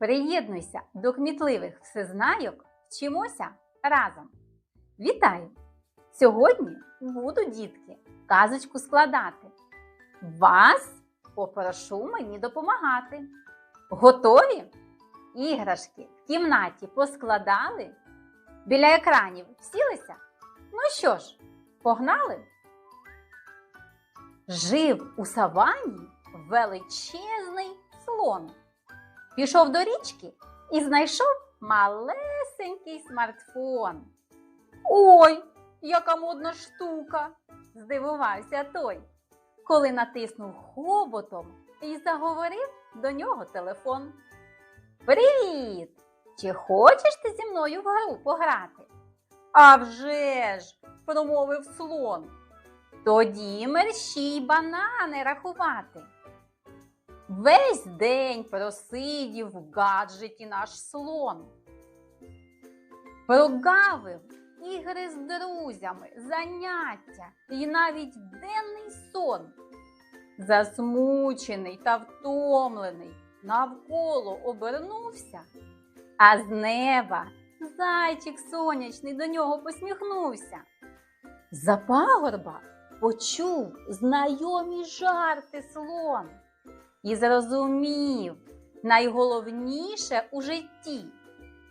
Приєднуйся до кмітливих всезнайок, вчимося разом. Вітаю! Сьогодні буду, дітки, казочку складати. Вас попрошу мені допомагати. Готові? Іграшки в кімнаті поскладали? Біля екранів сілися? Ну що ж, погнали? Жив у савані величезний слон. Пішов до річки і знайшов малесенький смартфон. Ой, яка модна штука! здивувався той, коли натиснув хоботом і заговорив до нього телефон. Привіт! Чи хочеш ти зі мною в гру пограти? «А вже ж!» – промовив слон. Тоді мерщій банани рахувати. Весь день просидів в гаджеті наш слон. Прогавив ігри з друзями, заняття і навіть денний сон. Засмучений та втомлений, навколо обернувся, а з неба зайчик сонячний до нього посміхнувся. За пагорба почув знайомі жарти слон і зрозумів, найголовніше у житті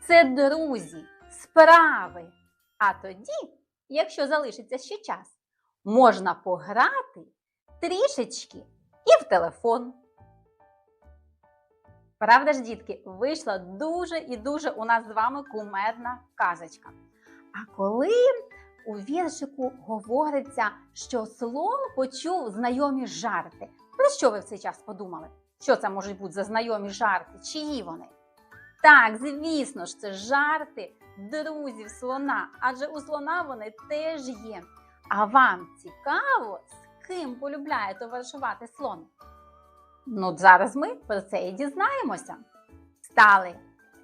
це друзі, справи. А тоді, якщо залишиться ще час, можна пограти трішечки і в телефон. Правда ж, дітки, вийшла дуже і дуже у нас з вами кумедна казочка. А коли у віршику говориться, що слон почув знайомі жарти, про що ви в цей час подумали? Що це можуть бути за знайомі жарти? Чиї вони? Так, звісно ж, це жарти друзів слона, адже у слона вони теж є. А вам цікаво, з ким полюбляє товаришувати слон? Ну, зараз ми про це і дізнаємося. Стали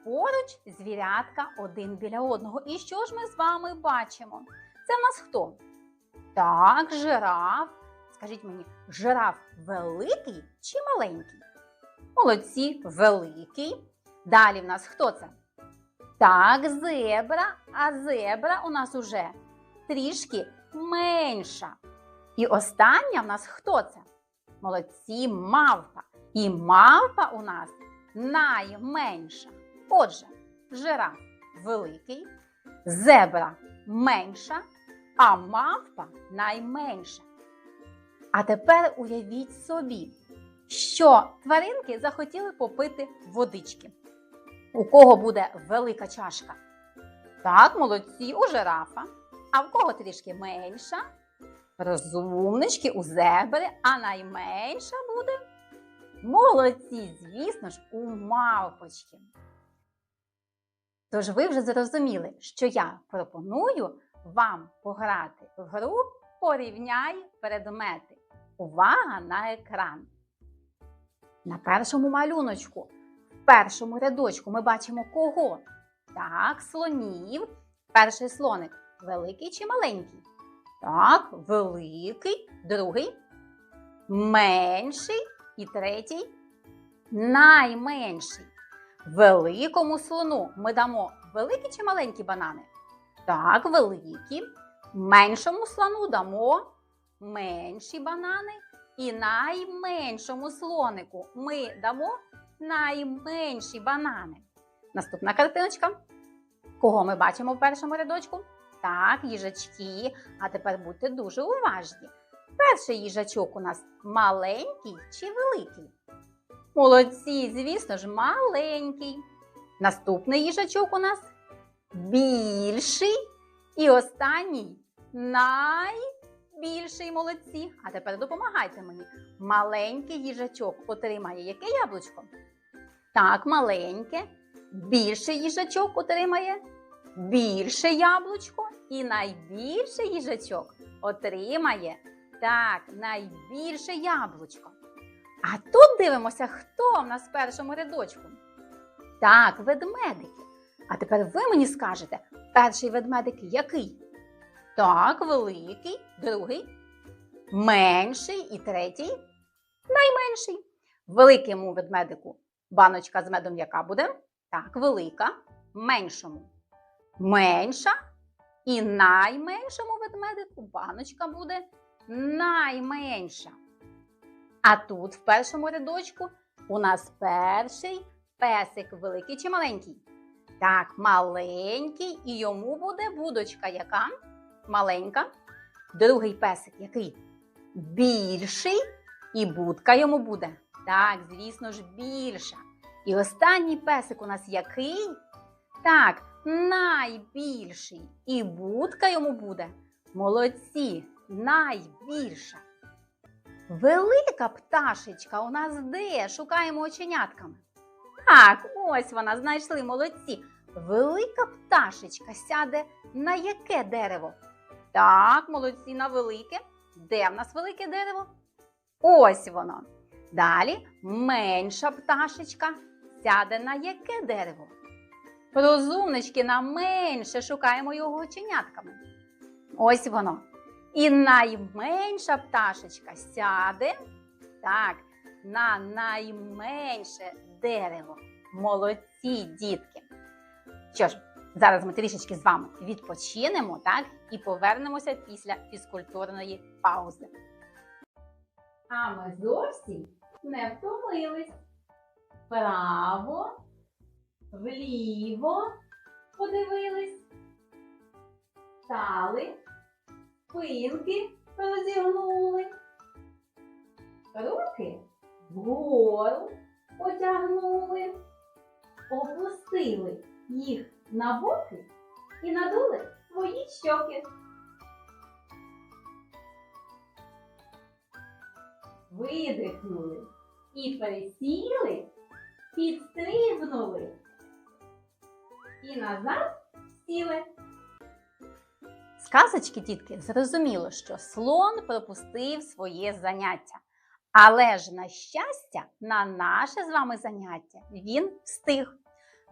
поруч звірятка один біля одного. І що ж ми з вами бачимо? Це в нас хто? Так, жираф. Скажіть мені, жираф великий чи маленький? Молодці, великий. Далі в нас хто це? Так, зебра, а зебра у нас уже трішки менша. І остання в нас хто це? Молодці, мавпа. І мавпа у нас найменша. Отже, жираф великий, зебра менша, а мавпа найменша. А тепер уявіть собі, що тваринки захотіли попити водички. У кого буде велика чашка? Так, молодці, у жирафа. А в кого трішки менша? Розумнички у зебри, а найменша буде молодці, звісно ж, у мавпочки. Тож ви вже зрозуміли, що я пропоную вам пограти в гру порівняй предмети. Увага на екран. На першому малюночку, в першому рядочку ми бачимо кого? Так, слонів. Перший слоник великий чи маленький? Так, великий, другий, менший і третій найменший. Великому слону ми дамо великі чи маленькі банани? Так, великі. Меншому слону дамо менші банани. І найменшому слонику ми дамо найменші банани. Наступна картиночка. Кого ми бачимо в першому рядочку? Так, їжачки. А тепер будьте дуже уважні. Перший їжачок у нас маленький чи великий? Молодці, звісно ж, маленький. Наступний їжачок у нас більший. І останній найбільший молодці. А тепер допомагайте мені. Маленький їжачок отримає яке яблучко? Так, маленьке. Більший їжачок отримає більше яблучко. І найбільший їжачок отримає так, найбільше яблучко. А тут дивимося, хто в нас в першому рядочку. Так, ведмедики. А тепер ви мені скажете, перший ведмедик який? Так, великий, другий, менший і третій найменший. Великому ведмедику Баночка з медом яка буде? Так, велика, меншому. Менша і найменшому ведмедику баночка буде найменша. А тут, в першому рядочку, у нас перший песик великий чи маленький? Так, маленький, і йому буде будочка яка? Маленька. Другий песик який? Більший, і будка йому буде. Так, звісно ж, більша. І останній песик у нас який? Так, найбільший. І будка йому буде. Молодці, найбільша. Велика пташечка у нас де? Шукаємо оченятками. Так, ось вона, знайшли молодці. Велика пташечка сяде на яке дерево? Так, молодці, на велике. Де в нас велике дерево? Ось воно. Далі менша пташечка сяде на яке дерево? Розумнички на менше шукаємо його оченятками. Ось воно. І найменша пташечка сяде так, на найменше дерево. Молодці дітки. Що ж, зараз ми трішечки з вами відпочинемо, так, і повернемося після фізкультурної паузи. А ми зовсім не втомились. Вправо, вліво подивились, стали, спинки розігнули, руки вгору потягнули, опустили їх на боки і надули свої щоки. Видихнули і пересіли, підстрибнули і назад сіли. Сказочки, дітки, зрозуміло, що слон пропустив своє заняття. Але ж, на щастя, на наше з вами заняття він встиг.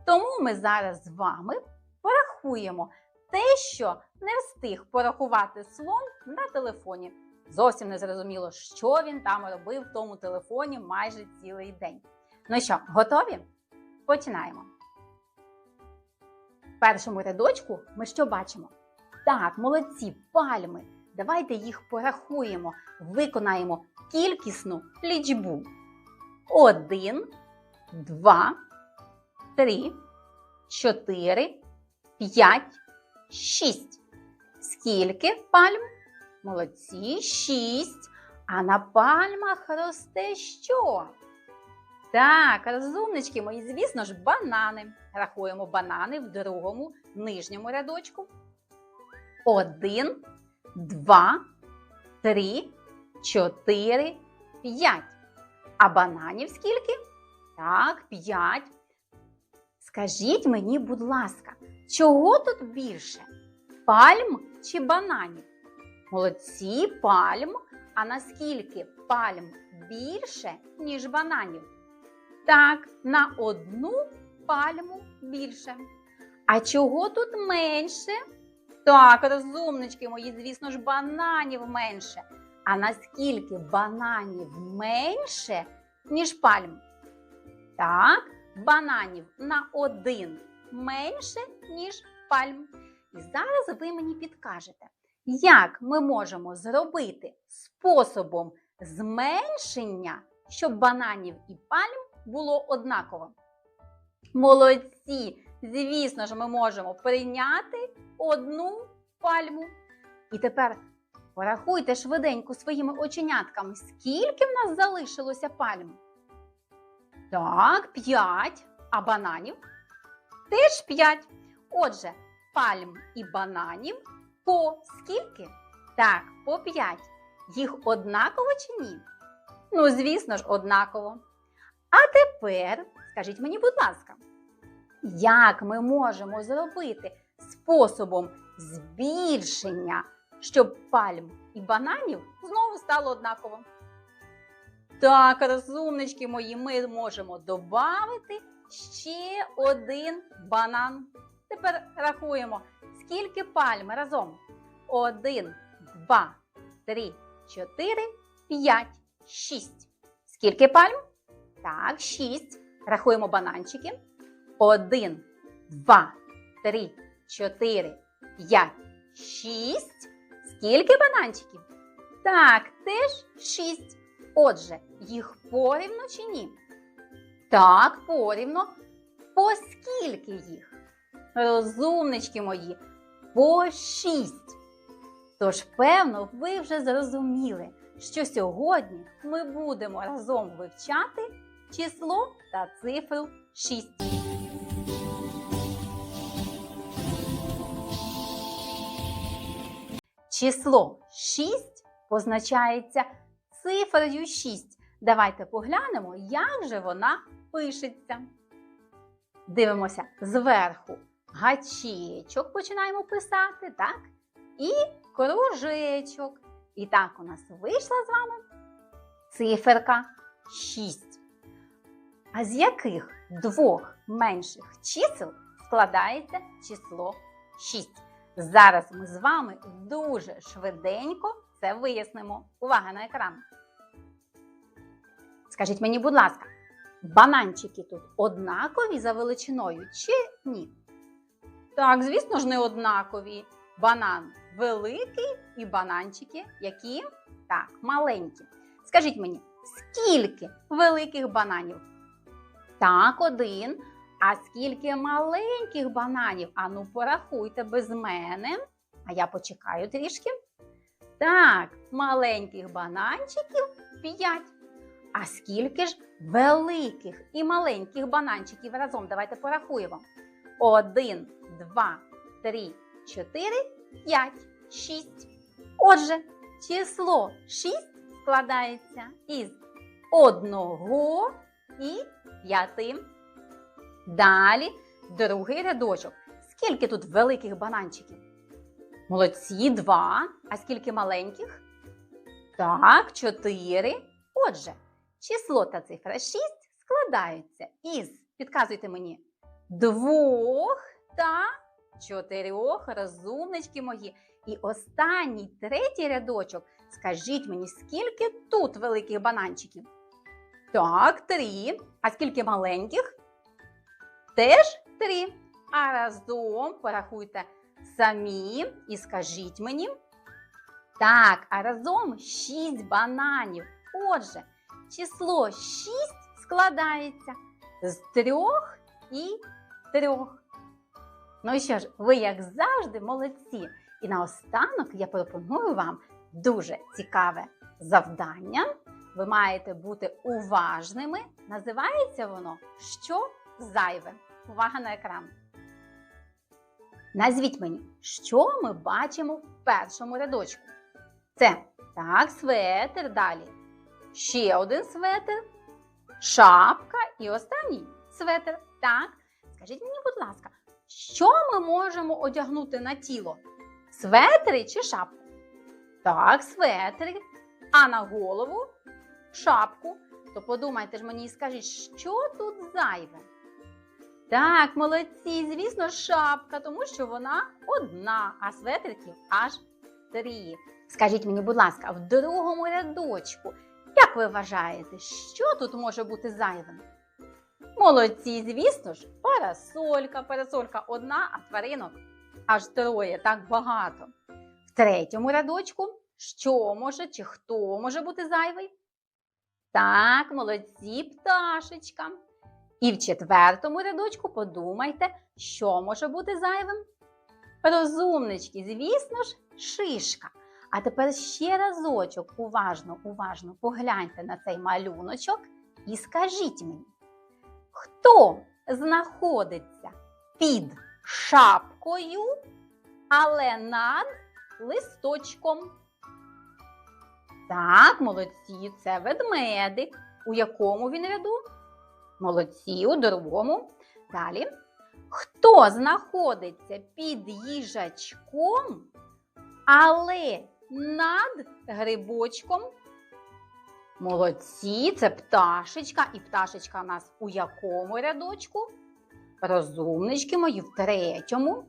Тому ми зараз з вами порахуємо те, що не встиг порахувати слон на телефоні. Зовсім не зрозуміло, що він там робив в тому телефоні майже цілий день. Ну що, готові? Починаємо. В першому рядочку ми що бачимо? Так, молодці, пальми. Давайте їх порахуємо, виконаємо кількісну лічбу. Один, два, три, чотири, п'ять, шість. Скільки пальм? Молодці, шість. А на пальмах росте що? Так, розумнички мої, звісно ж, банани. Рахуємо банани в другому нижньому рядочку. Один, два, три, чотири, п'ять. А бананів скільки? Так, п'ять. Скажіть мені, будь ласка, чого тут більше? Пальм чи бананів? Молодці, пальм. А наскільки пальм більше, ніж бананів? Так, на одну пальму більше. А чого тут менше? Так, розумнички мої, звісно ж, бананів менше. А наскільки бананів менше, ніж пальм? Так, бананів на один менше, ніж пальм. І зараз ви мені підкажете, як ми можемо зробити способом зменшення, щоб бананів і пальм було однаково. Молодці! Звісно ж, ми можемо прийняти одну пальму. І тепер порахуйте швиденько своїми оченятками, скільки в нас залишилося пальм. Так, 5. А бананів? Теж 5. Отже, пальм і бананів по скільки? Так, по 5. Їх однаково чи ні? Ну, звісно ж, однаково. А тепер скажіть мені, будь ласка, як ми можемо зробити способом збільшення, щоб пальм і бананів знову стало однаково? Так, розумнички мої, ми можемо додати ще один банан. Тепер рахуємо, скільки пальм разом. Один, два, три, чотири, п'ять, шість. Скільки пальм? Так, шість. Рахуємо бананчики. Один, два, три, чотири, п'ять, шість. Скільки бананчиків? Так, теж шість. Отже, їх порівно чи ні? Так, порівно. По скільки їх? Розумнички мої, по шість. Тож, певно, ви вже зрозуміли, що сьогодні ми будемо разом вивчати число та цифру 6. Число 6 позначається цифрою 6. Давайте поглянемо, як же вона пишеться. Дивимося зверху гачечок починаємо писати, так? І кружечок. І так у нас вийшла з вами циферка 6. А з яких двох менших чисел складається число 6? Зараз ми з вами дуже швиденько це вияснимо. Увага на екран. Скажіть мені, будь ласка, бананчики тут однакові за величиною чи ні? Так, звісно ж, не однакові. Банан великий і бананчики, які так, маленькі. Скажіть мені, скільки великих бананів? Так, один. А скільки маленьких бананів? Ану, порахуйте без мене. А я почекаю трішки. Так, маленьких бананчиків 5. А скільки ж великих і маленьких бананчиків разом? Давайте порахуємо. Один, два, три, чотири, п'ять, шість. Отже, число 6 складається із одного і п'яти. Далі другий рядочок. Скільки тут великих бананчиків? Молодці, два. А скільки маленьких? Так, чотири. Отже, число та цифра 6 складаються із, підказуйте мені, двох та чотирьох розумнички мої. І останній третій рядочок. Скажіть мені, скільки тут великих бананчиків? Так, три. А скільки маленьких? Теж три. А разом порахуйте самі і скажіть мені. Так, а разом шість бананів. Отже, число 6 складається з трьох і трьох. Ну і що ж, ви, як завжди, молодці. І наостанок я пропоную вам дуже цікаве завдання. Ви маєте бути уважними. Називається воно Що зайве? Увага на екран. Назвіть мені, що ми бачимо в першому рядочку. Це так, светр далі. Ще один светр, шапка і останній светр. Так, скажіть мені, будь ласка, що ми можемо одягнути на тіло? Светри чи шапку? Так, светри. А на голову шапку. То подумайте ж мені і скажіть, що тут зайве? Так, молодці, звісно, шапка, тому що вона одна, а светриків аж три. Скажіть мені, будь ласка, в другому рядочку, як ви вважаєте, що тут може бути зайвим? Молодці, звісно ж, парасолька, парасолька одна, а тваринок аж троє, так багато. В третьому рядочку, що може чи хто може бути зайвий? Так, молодці, пташечка. І в четвертому рядочку подумайте, що може бути зайвим. Розумнички, звісно ж, шишка. А тепер ще разочок уважно, уважно погляньте на цей малюночок і скажіть мені, хто знаходиться під шапкою, але над листочком? Так, молодці, це ведмедик. У якому він ряду? Молодці, у другому. Далі. Хто знаходиться під їжачком, але над грибочком? Молодці, це пташечка. І пташечка у нас у якому рядочку? Розумнички мої в третьому.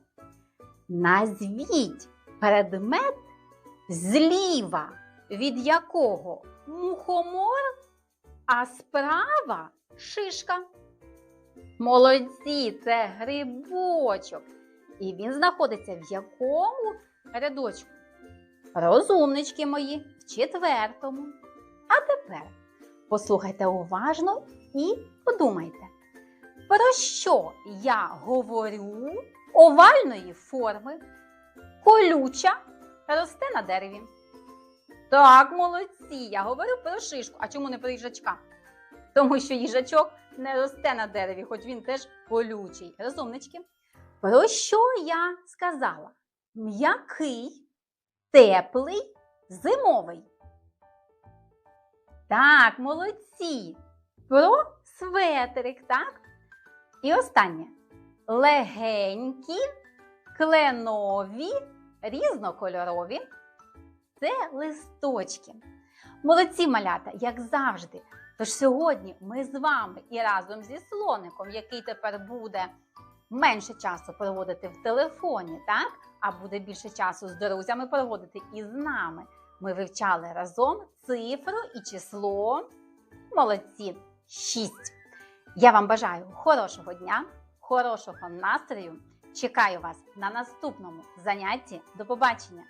Назвіть предмет зліва, від якого мухомор, а справа шишка. Молодці, це грибочок. І він знаходиться в якому рядочку? Розумнички мої, в четвертому. А тепер послухайте уважно і подумайте, про що я говорю овальної форми, колюча, росте на дереві. Так, молодці, я говорю про шишку. А чому не про їжачка? Тому що їжачок не росте на дереві, хоч він теж колючий. Розумнички. Про що я сказала? М'який, теплий, зимовий. Так, молодці. Про светрик, так? І останнє. Легенькі, кленові, різнокольорові. Це листочки. Молодці малята, як завжди. Тож сьогодні ми з вами і разом зі слоником, який тепер буде менше часу проводити в телефоні, так? А буде більше часу з друзями проводити і з нами. Ми вивчали разом цифру і число. Молодці 6. Я вам бажаю хорошого дня, хорошого настрою. Чекаю вас на наступному занятті. До побачення!